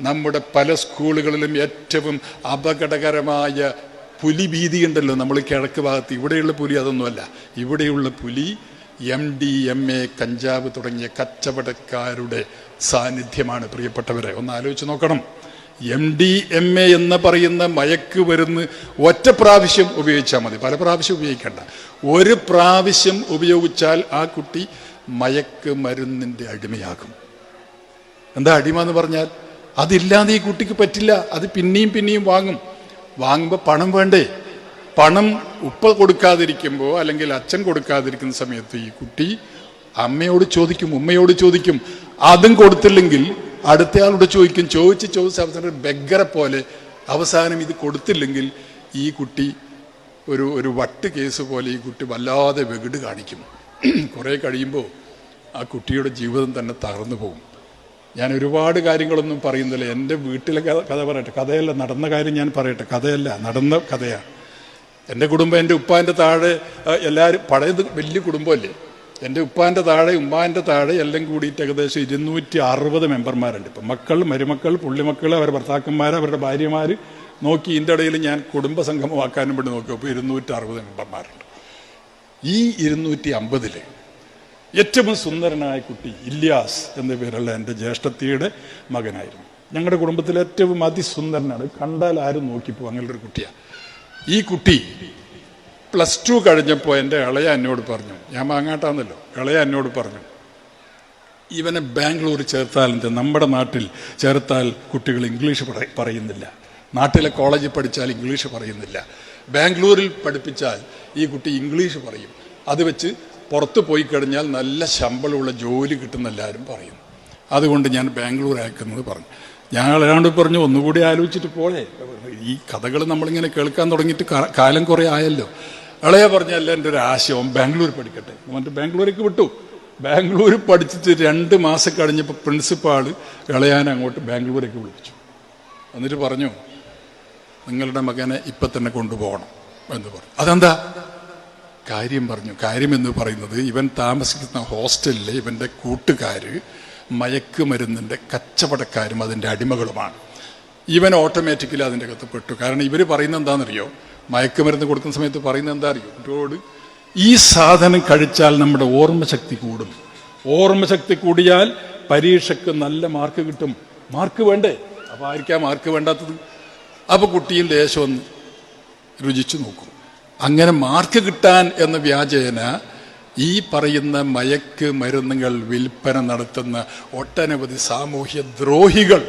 നമ്മുടെ പല സ്കൂളുകളിലും ഏറ്റവും അപകടകരമായ പുലി ഭീതിയുണ്ടല്ലോ നമ്മൾ കിഴക്ക് ഭാഗത്ത്. ഇവിടെയുള്ള പുലി അതൊന്നുമല്ല. ഇവിടെയുള്ള പുലി എം ഡി എം എ കഞ്ചാവ് തുടങ്ങിയ കച്ചവടക്കാരുടെ സാന്നിധ്യമാണ്. പ്രിയപ്പെട്ടവരെ ഒന്ന് ആലോചിച്ച് നോക്കണം. എം ഡി എം എ എന്ന് പറയുന്ന മയക്ക് വരുന്ന ഒറ്റ പ്രാവശ്യം ഉപയോഗിച്ചാൽ മതി. പല പ്രാവശ്യം ഉപയോഗിക്കേണ്ട. ഒരു പ്രാവശ്യം ഉപയോഗിച്ചാൽ ആ കുട്ടി മയക്ക് മരുന്നിന്റെ അടിമയാകും. എന്താ അടിമ എന്ന് പറഞ്ഞാൽ? അതില്ലാതെ ഈ കുട്ടിക്ക് പറ്റില്ല. അത് പിന്നെയും പിന്നെയും വാങ്ങും. വാങ്ങുമ്പോൾ പണം വേണ്ടേ? പണം ഉപ്പ കൊടുക്കാതിരിക്കുമ്പോൾ അല്ലെങ്കിൽ അച്ഛൻ കൊടുക്കാതിരിക്കുന്ന സമയത്ത് ഈ കുട്ടി അമ്മയോട് ചോദിക്കും ഉമ്മയോട് ചോദിക്കും. അതും കൊടുത്തില്ലെങ്കിൽ അടുത്തയാളോട് ചോദിക്കും. ചോദിച്ച് ചോദിച്ച അവസാനം ബെഗറെ പോലെ അവസാനം ഇത് കൊടുത്തില്ലെങ്കിൽ ഈ കുട്ടി ഒരു ഒരു വട്ട് കേസ് പോലെ ഈ കുട്ടി വല്ലാതെ വെകിട് കാണിക്കും. കുറേ കഴിയുമ്പോൾ ആ കുട്ടിയുടെ ജീവിതം തന്നെ തകർന്നു പോകും. ഞാൻ ഒരുപാട് കാര്യങ്ങളൊന്നും പറയുന്നില്ല. എന്റെ വീട്ടിലെ കഥ പറയട്ടെ. കഥയല്ല നടന്ന കാര്യം ഞാൻ പറയട്ടെ. കഥയല്ല നടന്ന കഥയാണ് എന്റെ കുടുംബം എന്റെ ഉപ്പാന്റെ താഴെ എല്ലാവരും പഴയത് വലിയ കുടുംബമല്ലേ? എന്റെ ഉപ്പാന്റെ താഴെ ഉമ്മാന്റെ താഴെ എല്ലാം കൂടിയിട്ട് ഏകദേശം ഇരുന്നൂറ്റി അറുപത് മെമ്പർമാരുണ്ട്. ഇപ്പം മക്കൾ മരുമക്കൾ പുള്ളിമക്കൾ അവരുടെ ഭർത്താക്കന്മാർ അവരുടെ ഭാര്യമാർ നോക്കി ഇതിന്റെ ഇടയിൽ ഞാൻ കുടുംബ സംഗമമാക്കാനും വേണ്ടി നോക്കിയപ്പോൾ ഇരുന്നൂറ്റി അറുപത് മെമ്പർമാരുണ്ട്. ഈ ഇരുന്നൂറ്റി അമ്പതിൽ ഏറ്റവും സുന്ദരനായ കുട്ടി ഇല്യാസ് എന്ന പേരുള്ള എന്റെ ജ്യേഷ്ഠത്തിയുടെ മകനായിരുന്നു. ഞങ്ങളുടെ കുടുംബത്തിൽ ഏറ്റവും അതിസുന്ദരനാണ്. കണ്ടാൽ ആരും നോക്കിപ്പോ അങ്ങനെ ഒരു കുട്ടിയാണ് ഈ കുട്ടി പ്ലസ് ടു കഴിഞ്ഞപ്പോൾ എന്റെ ഇളയ എന്നോട് പറഞ്ഞു ഞാൻ മാങ്ങാട്ടാന്നല്ലോ ഇളയ എന്നോട് പറഞ്ഞു ഇവനെ ബാംഗ്ലൂർ ചേർത്താൽ എന്താ? നമ്മുടെ നാട്ടിൽ ചേർത്താൽ കുട്ടികൾ ഇംഗ്ലീഷ് പറയുന്നില്ല. നാട്ടിലെ കോളേജിൽ പഠിച്ചാൽ ഇംഗ്ലീഷ് പറയുന്നില്ല. ബാംഗ്ലൂരിൽ പഠിപ്പിച്ചാൽ ഈ കുട്ടി ഇംഗ്ലീഷ് പറയും. അത് വെച്ച് പുറത്ത് പോയി കഴിഞ്ഞാൽ നല്ല ശമ്പളമുള്ള ജോലി കിട്ടുന്ന എല്ലാവരും പറയും. അതുകൊണ്ട് ഞാൻ ബാംഗ്ലൂർ അയക്കുന്നത് പറഞ്ഞു. ഞങ്ങൾ ഏതാണ്ട് പറഞ്ഞു ഒന്നുകൂടി ആലോചിച്ചിട്ട് പോളെ ഈ കഥകൾ നമ്മളിങ്ങനെ കേൾക്കാൻ തുടങ്ങിയിട്ട് കാലം കുറേ ആയല്ലോ. ഇളയ പറഞ്ഞല്ല എന്റെ ഒരു ആശയം ബാംഗ്ലൂർ പഠിക്കട്ടെ. എന്നിട്ട് ബാംഗ്ലൂരേക്ക് വിട്ടു. ബാംഗ്ലൂർ പഠിച്ചിട്ട് രണ്ട് മാസം കഴിഞ്ഞപ്പോൾ പ്രിൻസിപ്പാൾ ഇളയാനെ അങ്ങോട്ട് ബാംഗ്ലൂരേക്ക് വിളിച്ചു. എന്നിട്ട് പറഞ്ഞു നിങ്ങളുടെ മകനെ ഇപ്പം തന്നെ കൊണ്ടുപോകണം എന്ന് പറഞ്ഞു. അതെന്താ? കാര്യം പറഞ്ഞു. കാര്യമെന്ന് പറയുന്നത് ഇവൻ താമസിക്കുന്ന ഹോസ്റ്റലിലെ ഇവന്റെ കൂട്ടുകാർ മയക്കുമരുന്നിന്റെ കച്ചവടക്കാരും അതിന്റെ അടിമകളുമാണ്. ഇവൻ ഓട്ടോമാറ്റിക്കലി അതിന്റെ അകത്ത് പെട്ടു. കാരണം ഇവർ പറയുന്നത് എന്താണെന്നറിയോ? മയക്കുമരുന്ന് കൊടുക്കുന്ന സമയത്ത് പറയുന്നത് എന്താ അറിയോ? കുട്ടിയോട് ഈ സാധനം കഴിച്ചാൽ നമ്മുടെ ഓർമ്മശക്തി കൂടും. ഓർമ്മശക്തി കൂടിയാൽ പരീക്ഷയ്ക്ക് നല്ല മാർക്ക് കിട്ടും. മാർക്ക് വേണ്ടേ? അപ്പോൾ ആയിരിക്കാം മാർക്ക് വേണ്ടാത്തത്? അപ്പോൾ കുട്ടിയും ലേശം ഒന്ന് രുചിച്ചു നോക്കും. അങ്ങനെ മാർക്ക് കിട്ടാൻ എന്ന വ്യാജേന ഈ പറയുന്ന മയക്ക് മരുന്നുകൾ വിൽപ്പന നടത്തുന്ന ഒട്ടനവധി സാമൂഹ്യ ദ്രോഹികൾ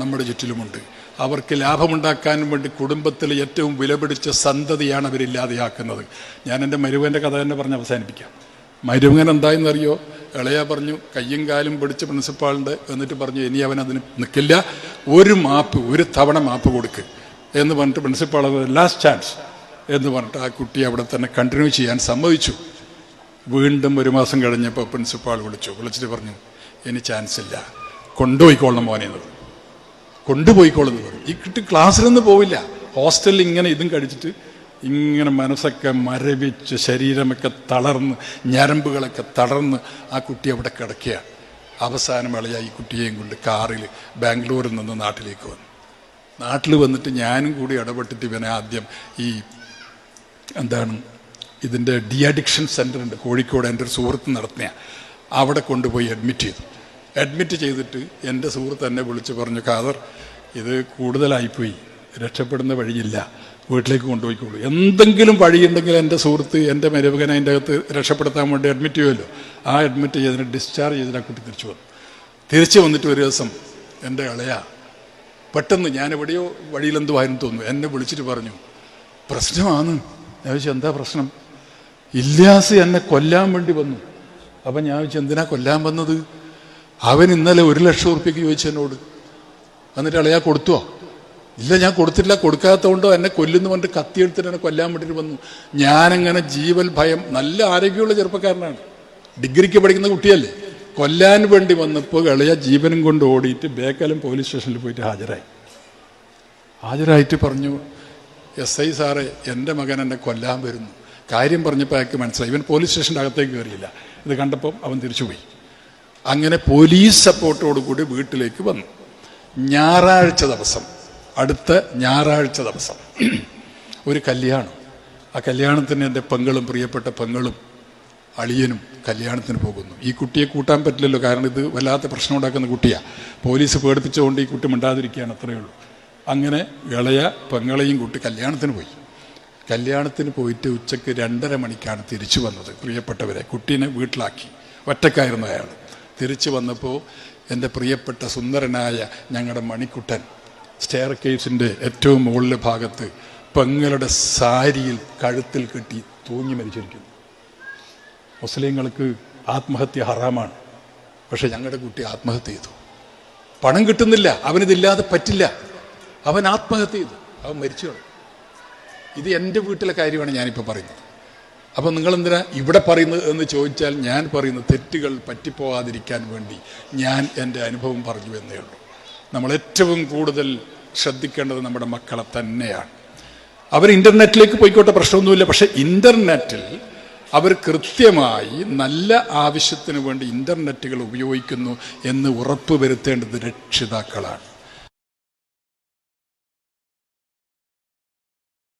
നമ്മുടെ ചുറ്റിലുമുണ്ട്. അവർക്ക് ലാഭമുണ്ടാക്കാൻ വേണ്ടി കുടുംബത്തിലെ ഏറ്റവും വിലപിടിച്ച സന്തതിയാണ് അവരില്ലാതെയാക്കുന്നത് ഞാൻ എന്റെ മരുവന്റെ കഥ തന്നെ പറഞ്ഞ് അവസാനിപ്പിക്കാം. മരുവൻ എന്തായെന്നറിയോ ഇളയ പറഞ്ഞു കയ്യും കാലും പിടിച്ച് പ്രിൻസിപ്പാളുണ്ട് എന്നിട്ട് പറഞ്ഞു ഇനി അവൻ അതിന് നിൽക്കില്ല ഒരു മാപ്പ് ഒരു തവണ മാപ്പ് കൊടുക്ക് എന്ന് പറഞ്ഞിട്ട് പ്രിൻസിപ്പാൾ ലാസ്റ്റ് ചാൻസ് എന്ന് പറഞ്ഞിട്ട് ആ കുട്ടി അവിടെ തന്നെ കണ്ടിന്യൂ ചെയ്യാൻ സമ്മതിച്ചു. വീണ്ടും ഒരു മാസം കഴിഞ്ഞപ്പോൾ പ്രിൻസിപ്പാൾ വിളിച്ചു. വിളിച്ചിട്ട് പറഞ്ഞു ഇനി ചാൻസ് ഇല്ല. കൊണ്ടുപോയിക്കോളണം മോനെ എന്ന് പറഞ്ഞു. കൊണ്ടുപോയിക്കോളെന്ന് പറഞ്ഞു. ഈ കുട്ടി ക്ലാസ്സിലൊന്നും പോവില്ല. ഹോസ്റ്റലിൽ ഇങ്ങനെ ഇതും കഴിച്ചിട്ട് ഇങ്ങനെ മനസ്സൊക്കെ മരവിച്ച് ശരീരമൊക്കെ തളർന്ന് ഞരമ്പുകളൊക്കെ തളർന്ന് ആ കുട്ടി അവിടെ കിടക്കുക. അവസാനം വിളയ ഈ കുട്ടിയെയും കൊണ്ട് കാറിൽ ബാംഗ്ലൂരിൽ നിന്ന് നാട്ടിലേക്ക് വന്നു. നാട്ടിൽ വന്നിട്ട് ഞാനും കൂടി ഇടപെട്ടിട്ട് ഇവനെ ആദ്യം ഈ എന്താണ് ഇതിന്റെ ഡി അഡിക്ഷൻ സെന്റർ ഉണ്ട്. കോഴിക്കോട് എന്റെ ഒരു സുഹൃത്ത് നടത്തിയ. അവിടെ കൊണ്ടുപോയി അഡ്മിറ്റ് ചെയ്തു. അഡ്മിറ്റ് ചെയ്തിട്ട് എന്റെ സുഹൃത്ത് എന്നെ വിളിച്ച് പറഞ്ഞു ഖാദർ ഇത് കൂടുതലായിപ്പോയി. രക്ഷപ്പെടുന്ന വഴിയില്ല. വീട്ടിലേക്ക് കൊണ്ടുപോയിക്കോളൂ. എന്തെങ്കിലും വഴിയുണ്ടെങ്കിൽ എന്റെ സുഹൃത്ത് എന്റെ മരുമകനെ അതിന്റെ അകത്ത് രക്ഷപ്പെടുത്താൻ വേണ്ടി അഡ്മിറ്റ് ചെയ്യുമല്ലോ. ആ അഡ്മിറ്റ് ചെയ്തതിന് ഡിസ്ചാർജ് ചെയ്തിട്ട് ആ കുട്ടി തിരിച്ചു വന്നു. തിരിച്ചു വന്നിട്ട് ഒരു ദിവസം എന്റെ ഇളയ പെട്ടെന്ന് ഞാൻ എവിടെയോ വഴിയിലെന്തുവായിരുന്നു തോന്നുന്നു. എന്നെ വിളിച്ചിട്ട് പറഞ്ഞു പ്രശ്നമാണ്. ഞാൻ ചോദിച്ചു എന്താ പ്രശ്നം? ഇല്ലാസ് എന്നെ കൊല്ലാൻ വേണ്ടി വന്നു. അപ്പം ഞാൻ ചോദിച്ചു എന്തിനാ കൊല്ലാൻ വന്നത്? അവൻ ഇന്നലെ ഒരു ലക്ഷം ഉറുപ്പ്യക്ക് ചോദിച്ചു എന്നോട്. എന്നിട്ട് അളയാ കൊടുത്തുവോ ഇല്ല ഞാൻ കൊടുത്തിട്ടില്ല. കൊടുക്കാത്തതുകൊണ്ടോ എന്നെ കൊല്ലുന്നു പറഞ്ഞിട്ട് കത്തിയെടുത്തിട്ട് എന്നെ കൊല്ലാൻ വേണ്ടിയിട്ട് വന്നു. ഞാനങ്ങനെ ജീവൽ ഭയം നല്ല ആരോഗ്യമുള്ള ചെറുപ്പക്കാരനാണ്. ഡിഗ്രിക്ക് പഠിക്കുന്ന കുട്ടിയല്ലേ. കൊല്ലാൻ വേണ്ടി വന്നപ്പോൾ ഇളയ ജീവനും കൊണ്ട് ഓടിയിട്ട് ബേക്കലും പോലീസ് സ്റ്റേഷനിൽ പോയിട്ട് ഹാജരായി. ഹാജരായിട്ട് പറഞ്ഞു എസ് ഐ സാറ് എന്റെ മകൻ എന്നെ കൊല്ലാൻ വരുന്നു. കാര്യം പറഞ്ഞപ്പോൾ അയാൾക്ക് മനസ്സിലായി. ഇവൻ പോലീസ് സ്റ്റേഷന്റെ അകത്തേക്ക് കയറിയില്ല. ഇത് കണ്ടപ്പോൾ അവൻ തിരിച്ചുപോയി. അങ്ങനെ പോലീസ് സപ്പോർട്ടോടു കൂടി വീട്ടിലേക്ക് വന്നു. ഞായറാഴ്ച ദിവസം അടുത്ത ഞായറാഴ്ച ദിവസം ഒരു കല്യാണം. ആ കല്യാണത്തിന് എന്റെ പെങ്ങളും പ്രിയപ്പെട്ട പെങ്ങളും അളിയനും കല്യാണത്തിന് പോകുന്നു. ഈ കുട്ടിയെ കൂട്ടാൻ പറ്റില്ലല്ലോ. കാരണം ഇത് വല്ലാത്ത പ്രശ്നം ഉണ്ടാക്കുന്ന കുട്ടിയാണ് പോലീസ് പേടിപ്പിച്ചുകൊണ്ട് ഈ കുട്ടി മിണ്ടാതിരിക്കുകയാണ് അത്രയേ ഉള്ളൂ. അങ്ങനെ ഇളയ പെങ്ങളെയും കൂട്ടി കല്യാണത്തിന് പോയി. കല്യാണത്തിന് പോയിട്ട് ഉച്ചയ്ക്ക് രണ്ടര മണിക്കാണ് തിരിച്ചു വന്നത് പ്രിയപ്പെട്ടവരെ. കുട്ടീനെ വീട്ടിലാക്കി. ഒറ്റക്കായിരുന്നു അയാൾ. തിരിച്ചു വന്നപ്പോൾ എന്റെ പ്രിയപ്പെട്ട സുന്ദരനായ ഞങ്ങളുടെ മണിക്കുട്ടൻ സ്റ്റെയർ കേസിന്റെ ഏറ്റവും മുകളിലെ ഭാഗത്ത് പെങ്ങളുടെ സാരിയിൽ കഴുത്തിൽ കെട്ടി തൂങ്ങി മരിച്ചിരിക്കുന്നു. മുസ്ലിങ്ങൾക്ക് ആത്മഹത്യ ഹറാമാണ്. പക്ഷെ ഞങ്ങളുടെ കുട്ടി ആത്മഹത്യ ചെയ്തു. പണം കിട്ടുന്നില്ല അവനിതില്ലാതെ പറ്റില്ല. അവൻ ആത്മഹത്യ ചെയ്തു. അവൻ മരിച്ചു. ഇത് എന്റെ വീട്ടിലെ കാര്യമാണ് ഞാനിപ്പോൾ പറയുന്നത്. അപ്പം നിങ്ങളെന്തിനാ ഇവിടെ പറയുന്നത് എന്ന് ചോദിച്ചാൽ ഞാൻ പറയുന്ന തെറ്റുകൾ പറ്റിപ്പോകാതിരിക്കാൻ വേണ്ടി ഞാൻ എന്റെ അനുഭവം പറഞ്ഞു എന്നേ ഉള്ളൂ. നമ്മൾ ഏറ്റവും കൂടുതൽ ശ്രദ്ധിക്കേണ്ടത് നമ്മുടെ മക്കളെ തന്നെയാണ്. അവർ ഇന്റർനെറ്റിലേക്ക് പോയിക്കോട്ടെ പ്രശ്നമൊന്നുമില്ല. പക്ഷെ ഇന്റർനെറ്റിൽ അവർ കൃത്യമായി നല്ല ആവശ്യത്തിന് വേണ്ടി ഇന്റർനെറ്റുകൾ ഉപയോഗിക്കുന്നു എന്ന് ഉറപ്പ് വരുത്തേണ്ടത് രക്ഷിതാക്കളാണ്.